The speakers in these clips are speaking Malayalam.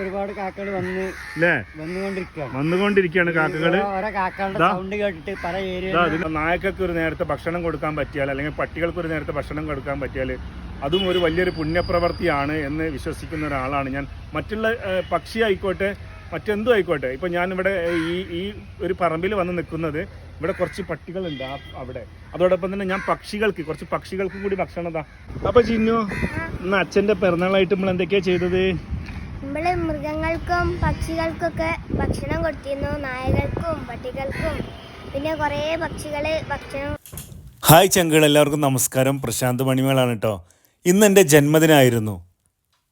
ഒരുപാട് കാക്കകൾ വന്ന് വന്നുകൊണ്ടിരിക്കുകയാണ്. വന്നുകൊണ്ടിരിക്കുകയാണ് കാക്കകളുടെ സൗണ്ട് കേട്ടിട്ട് പല ഏരിയ നായക്കൊക്കെ ഒരു നേരത്തെ ഭക്ഷണം കൊടുക്കാൻ പറ്റിയാൽ അല്ലെങ്കിൽ പട്ടികൾക്ക് ഒരു നേരത്തെ ഭക്ഷണം കൊടുക്കാൻ പറ്റിയാൽ അതും ഒരു വലിയൊരു പുണ്യപ്രവർത്തിയാണ് എന്ന് വിശ്വസിക്കുന്ന ഒരാളാണ് ഞാൻ. മറ്റുള്ള പക്ഷി ആയിക്കോട്ടെ മറ്റെന്തും ആയിക്കോട്ടെ. ഇപ്പൊ ഞാനിവിടെ ഈ ഈ ഒരു പറമ്പിൽ വന്ന് നിൽക്കുന്നത് ഇവിടെ കുറച്ച് പട്ടികളുണ്ട് ആ അവിടെ. അതോടൊപ്പം തന്നെ ഞാൻ പക്ഷികൾക്ക് കുറച്ച് പക്ഷികൾക്കും കൂടി ഭക്ഷണം താ അപ്പൊ ചിന്നു ഇന്ന് അച്ഛന്റെ പിറന്നാളായിട്ട് നമ്മൾ എന്തൊക്കെയാ ചെയ്തത്? മൃഗങ്ങൾക്കും പക്ഷികൾക്കൊക്കെ ഭക്ഷണം കൊടുത്തിരുന്നു. നായകൾക്കും പട്ടികൾക്കും പിന്നെ കുറേ പക്ഷികൾ ഭക്ഷണം ഹായ് ചങ്കൾ എല്ലാവർക്കും നമസ്കാരം. പ്രശാന്ത് മണിമേളാണ് കേട്ടോ ഇന്ന് എന്റെ ജന്മദിനമായിരുന്നു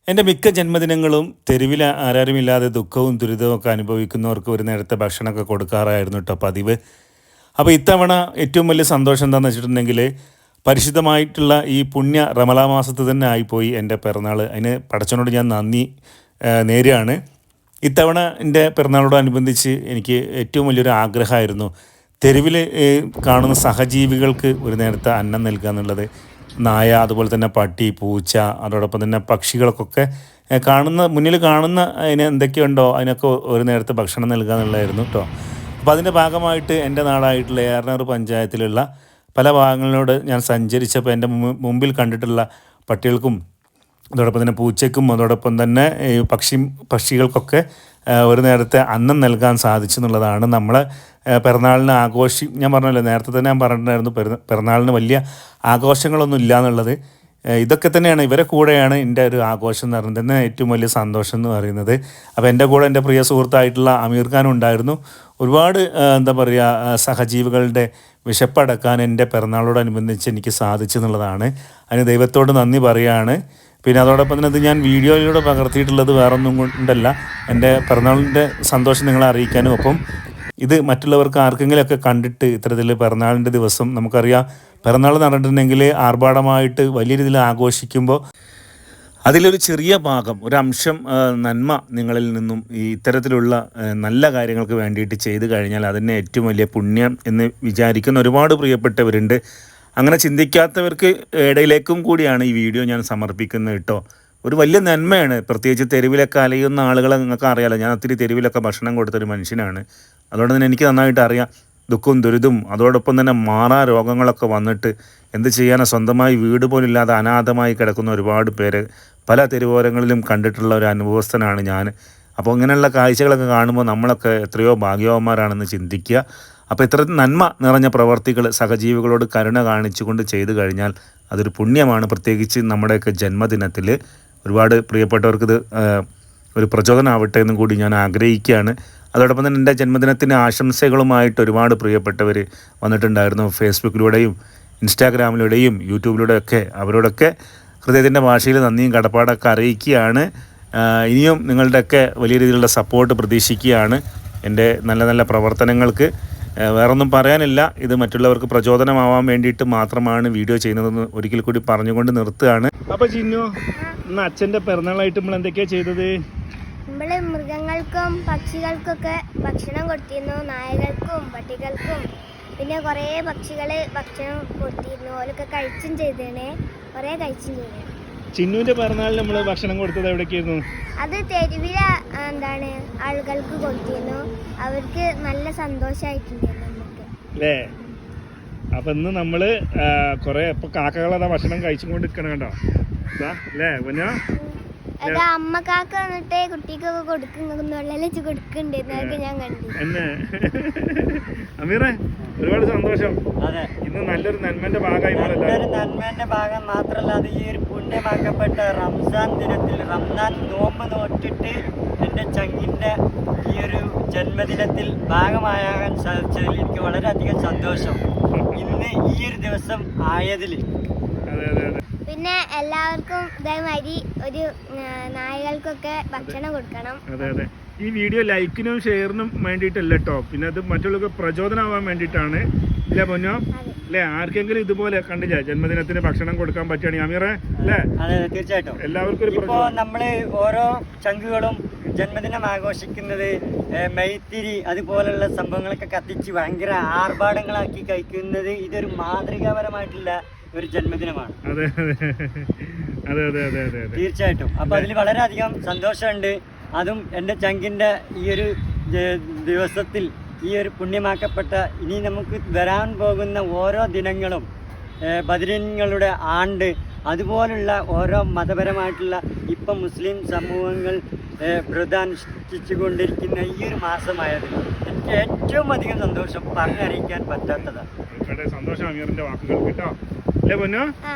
എന്റെ മിക്ക ജന്മദിനങ്ങളും തെരുവിൽ ആരാരുമില്ലാതെ ദുഃഖവും ദുരിതവും ഒക്കെ അനുഭവിക്കുന്നവർക്ക് ഒരു നേരത്തെ ഭക്ഷണമൊക്കെ കൊടുക്കാറായിരുന്നു കേട്ടോ പതിവ്. അപ്പോൾ ഇത്തവണ ഏറ്റവും വലിയ സന്തോഷം എന്താണെന്ന് വെച്ചിട്ടുണ്ടെങ്കിൽ പരിശുദ്ധമായിട്ടുള്ള ഈ പുണ്യ റമലാമാസത്തിൽ തന്നെ ആയിപ്പോയി എന്റെ പിറന്നാൾ. അതിന് പടച്ചനോട് ഞാൻ നന്ദി നേരെയാണ് ഇത്തവണ എന്റെ പിറന്നാളോടനുബന്ധിച്ച് എനിക്ക് ഏറ്റവും വലിയൊരു ആഗ്രഹമായിരുന്നു തെരുവിൽ കാണുന്ന സഹജീവികൾക്ക് ഒരു നേരത്തെ അന്നം നൽകുക എന്നുള്ളത്. നായ അതുപോലെ തന്നെ പട്ടി പൂച്ച അതോടൊപ്പം തന്നെ പക്ഷികൾക്കൊക്കെ കാണുന്ന മുന്നിൽ കാണുന്ന അതിന് എന്തൊക്കെയുണ്ടോ അതിനൊക്കെ ഒരു നേരത്തെ ഭക്ഷണം നൽകുക എന്നുള്ളതായിരുന്നു കേട്ടോ അപ്പോൾ അതിന്റെ ഭാഗമായിട്ട് എന്റെ നാടായിട്ടുള്ള ഏറനാറ് പഞ്ചായത്തിലുള്ള പല ഭാഗങ്ങളിലോട് ഞാൻ സഞ്ചരിച്ചപ്പോൾ എന്റെ മുമ്പിൽ കണ്ടിട്ടുള്ള പട്ടികൾക്കും അതോടൊപ്പം തന്നെ പൂച്ചയ്ക്കും അതോടൊപ്പം തന്നെ ഈ പക്ഷി പക്ഷികൾക്കൊക്കെ ഒരു നേരത്തെ അന്നം നൽകാൻ സാധിച്ചു എന്നുള്ളതാണ് നമ്മൾ പിറന്നാളിന് ആഘോഷി ഞാൻ പറഞ്ഞല്ലോ നേരത്തെ തന്നെ ഞാൻ പറഞ്ഞിട്ടുണ്ടായിരുന്നു പിറന്നാളിന് വലിയ ആഘോഷങ്ങളൊന്നും ഇല്ല എന്നുള്ളത് ഇതൊക്കെ തന്നെയാണ് ഇവരെ കൂടെയാണ് എന്റെ ഒരു ആഘോഷം എന്ന് പറയുന്നത്. തന്നെ ഏറ്റവും വലിയ സന്തോഷം എന്ന് പറയുന്നത്. അപ്പോൾ എന്റെ കൂടെ എന്റെ പ്രിയ സുഹൃത്തായിട്ടുള്ള അമീർ ഖാനും ഉണ്ടായിരുന്നു. ഒരുപാട് എന്താ പറയുക സഹജീവികളുടെ വിശപ്പടക്കാൻ എന്റെ പിറന്നാളോടനുബന്ധിച്ച് എനിക്ക് സാധിച്ചു എന്നുള്ളതാണ്. അതിന് ദൈവത്തോട് നന്ദി പറയുകയാണ് പിന്നെ അതോടൊപ്പം തന്നെ ഇത് ഞാൻ വീഡിയോയിലൂടെ പകർത്തിയിട്ടുള്ളത് വേറൊന്നും കൊണ്ടല്ല. എന്റെ പിറന്നാളിന്റെ സന്തോഷം നിങ്ങളെ അറിയിക്കാനും ഒപ്പം ഇത് മറ്റുള്ളവർക്ക് ആർക്കെങ്കിലുമൊക്കെ കണ്ടിട്ട് ഇത്തരത്തിൽ പിറന്നാളിന്റെ ദിവസം നമുക്കറിയാം. പിറന്നാൾ നടന്നിട്ടുണ്ടെങ്കിൽ ആർഭാടമായിട്ട് വലിയ രീതിയിൽ ആഘോഷിക്കുമ്പോൾ അതിലൊരു ചെറിയ ഭാഗം ഒരു അംശം നന്മ നിങ്ങളിൽ നിന്നും ഈ ഇത്തരത്തിലുള്ള നല്ല കാര്യങ്ങൾക്ക് വേണ്ടിയിട്ട് ചെയ്തു കഴിഞ്ഞാൽ അതിനെ ഏറ്റവും വലിയ പുണ്യം എന്ന് വിചാരിക്കുന്ന ഒരുപാട് പ്രിയപ്പെട്ടവരുണ്ട്. അങ്ങനെ ചിന്തിക്കാത്തവർക്ക് ഇടയിലേക്കും കൂടിയാണ് ഈ വീഡിയോ ഞാൻ സമർപ്പിക്കുന്നത് കേട്ടോ. ഒരു വലിയ നന്മയാണ്. പ്രത്യേകിച്ച് തെരുവിലൊക്കെ അലയുന്ന ആളുകളെ നിങ്ങൾക്ക് അറിയാലോ. ഞാൻ ഒത്തിരി തെരുവിലൊക്കെ ഭക്ഷണം കൊടുത്തൊരു മനുഷ്യനാണ്. അതുകൊണ്ട് തന്നെ എനിക്ക് നന്നായിട്ട് അറിയാം. ദുഃഖവും ദുരിതവും അതോടൊപ്പം തന്നെ മാറാ രോഗങ്ങളൊക്കെ വന്നിട്ട് എന്ത് ചെയ്യാനോ? സ്വന്തമായി വീട് പോലും ഇല്ലാതെ അനാഥമായി കിടക്കുന്ന ഒരുപാട് പേര് പല തെരുവോരങ്ങളിലും കണ്ടിട്ടുള്ള ഒരു അനുഭവസ്ഥനാണ് ഞാൻ. അപ്പോൾ ഇങ്ങനെയുള്ള കാഴ്ചകളൊക്കെ കാണുമ്പോൾ നമ്മളൊക്കെ എത്രയോ ഭാഗ്യവാന്മാരാണെന്ന് ചിന്തിക്കുക. അപ്പോൾ ഇത്ര നന്മ നിറഞ്ഞ പ്രവർത്തികൾ സഹജീവികളോട് കരുണ കാണിച്ചുകൊണ്ട് ചെയ്തു കഴിഞ്ഞാൽ അതൊരു പുണ്യമാണ്. പ്രത്യേകിച്ച് നമ്മുടെയൊക്കെ ജന്മദിനത്തിൽ ഒരുപാട് പ്രിയപ്പെട്ടവർക്ക് ഇത് ഒരു പ്രചോദനമാവട്ടെ എന്നും കൂടി ഞാൻ ആഗ്രഹിക്കുകയാണ്. അതോടൊപ്പം തന്നെ എന്റെ ജന്മദിനത്തിന് ആശംസകളുമായിട്ട് ഒരുപാട് പ്രിയപ്പെട്ടവർ വന്നിട്ടുണ്ടായിരുന്നു. ഫേസ്ബുക്കിലൂടെയും ഇൻസ്റ്റാഗ്രാമിലൂടെയും യൂട്യൂബിലൂടെയൊക്കെ അവരോടൊക്കെ ഹൃദയത്തിന്റെ ഭാഷയിൽ നന്ദിയും കടപ്പാടൊക്കെ അറിയിക്കുകയാണ്. ഇനിയും നിങ്ങളുടെയൊക്കെ വലിയ രീതിയിലുള്ള സപ്പോർട്ട് പ്രതീക്ഷിക്കുകയാണ് എന്റെ നല്ല നല്ല പ്രവർത്തനങ്ങൾക്ക്. വേറൊന്നും പറയാനില്ല. ഇത് മറ്റുള്ളവർക്ക് പ്രചോദനമാവാൻ വേണ്ടിയിട്ട് മാത്രമാണ് വീഡിയോ ചെയ്യുന്നതെന്ന് ഒരിക്കൽ കൂടി പറഞ്ഞുകൊണ്ട് നിർത്തുകയാണ്. അപ്പോൾ ചിന്നു ഇന്ന് അച്ഛന്റെ പിറന്നാളായിട്ട് നമ്മൾ എന്തൊക്കെയാണ് ചെയ്തത്? നമ്മൾ മൃഗങ്ങൾക്കും പക്ഷികൾക്കൊക്കെ ഭക്ഷണം കൊടുത്തിരുന്നു. നായകൾക്കും പട്ടികൾക്കും പിന്നെ കുറേ പക്ഷികൾ ഭക്ഷണം കൊടുത്തിരുന്നു. ഓലൊക്കെ കഴിച്ചും ചെയ്തേനെ. കുറേ കഴിച്ചും ചെയ്തേ ചിന്നുവിന്റെ പിറന്നാളിൽ നമ്മൾ ഭക്ഷണം കൊടുത്തത് എവിടേക്കായിരുന്നു? അത് തെരുവിലെ എന്താണ് ആളുകൾക്ക് കൊടുത്തിരുന്നു. അവർക്ക് നല്ല സന്തോഷമായിട്ടുണ്ടായിരുന്നു നമുക്ക്. അല്ലേ? അപ്പം ഇന്ന് നമ്മൾ കുറേ ഇപ്പോൾ കാക്കകളതാ ഭക്ഷണം കഴിച്ചുകൊണ്ട് നിൽക്കണം കേട്ടോ അല്ലേ പിന്നെ? അത് അമ്മക്കാക്ക് വന്നിട്ട് കുട്ടിക്കൊക്കെ കൊടുക്കുന്നുള്ള വെച്ച് ഞാൻ കണ്ടു. എന്നെ? അമീറെ ഒരുപാട് സന്തോഷം. അതെ. ഇന്ന് നല്ലൊരു നന്മന്റെ ഭാഗമായി നല്ലൊരു നന്മന്റെ ഭാഗം മാത്രമല്ല അത് ഈ ഒരു പുണ്യമാക്കപ്പെട്ട റംസാൻ ദിനത്തിൽ റംസാൻ നോമ്പ് നോറ്റിട്ട് എന്റെ ചങ്ങിന്റെ ഈ ഒരു ജന്മദിനത്തിൽ ഭാഗമാകാൻ സാധിച്ചതിൽ എനിക്ക് വളരെയധികം സന്തോഷം. ഇന്ന് ഈ ഒരു ദിവസം ആയതിൽ. അതെ അതെ അതെ. പിന്നെ എല്ലാവർക്കും ഇതേമാതിരി ഒരു നായകൾക്കൊക്കെ ഭക്ഷണം കൊടുക്കണം. അതെ അതെ. ഈ വീഡിയോ ലൈക്കിനും ഷെയറിനും വേണ്ടിയിട്ടല്ല കേട്ടോ പിന്നെ അത് മറ്റുള്ളവർക്ക് പ്രചോദനമാവാൻ വേണ്ടിയിട്ടാണ്. ഇല്ലേ പൊന്നോ? അല്ലേ ആർക്കെങ്കിലും ഇതുപോലെ കണ്ടില്ലേ ജന്മദിനത്തിന് ഭക്ഷണം കൊടുക്കാൻ പറ്റുകയാണെങ്കിൽ അമീറ? അല്ലേ അതെ തീർച്ചയായിട്ടും. എല്ലാവർക്കും ഒരു ഇപ്പോ നമ്മൾ ഓരോ ചങ്കുകളും ജന്മദിനം ആഘോഷിക്കുന്നത് മെയ്ത്തിരി അതുപോലുള്ള സംഭവങ്ങളൊക്കെ കത്തിച്ച് ഭയങ്കര ആർഭാടങ്ങളാക്കി കഴിക്കുന്നത് ഇതൊരു മാതൃകാപരമായിട്ടുള്ള ഒരു ജന്മദിനമാണ്. അതെ അതെ. അതെ അതെ തീർച്ചയായിട്ടും. അപ്പൊ അതിൽ വളരെയധികം സന്തോഷമുണ്ട്. അതും എന്റെ ചങ്കിന്റെ ഈ ഒരു ദിവസത്തിൽ ഈ ഒരു പുണ്യമാക്കപ്പെട്ട ഇനി നമുക്ക് വരാൻ പോകുന്ന ഓരോ ദിനങ്ങളും ബദരീങ്ങളുടെ ആണ്ട് അതുപോലുള്ള ഓരോ മതപരമായിട്ടുള്ള ഇപ്പം മുസ്ലിം സമൂഹങ്ങൾ ഏഹ് വ്രതാനുഷ്ഠിച്ചു കൊണ്ടിരിക്കുന്ന ഈ ഒരു മാസമായത് എനിക്ക് ഏറ്റവും അധികം സന്തോഷം പറഞ്ഞറിയിക്കാൻ പറ്റാത്തതാണ്. സന്തോഷം അമീറിന്റെ വാക്കുകൾ കേട്ടോ. അല്ലേ പൊന്നു ആ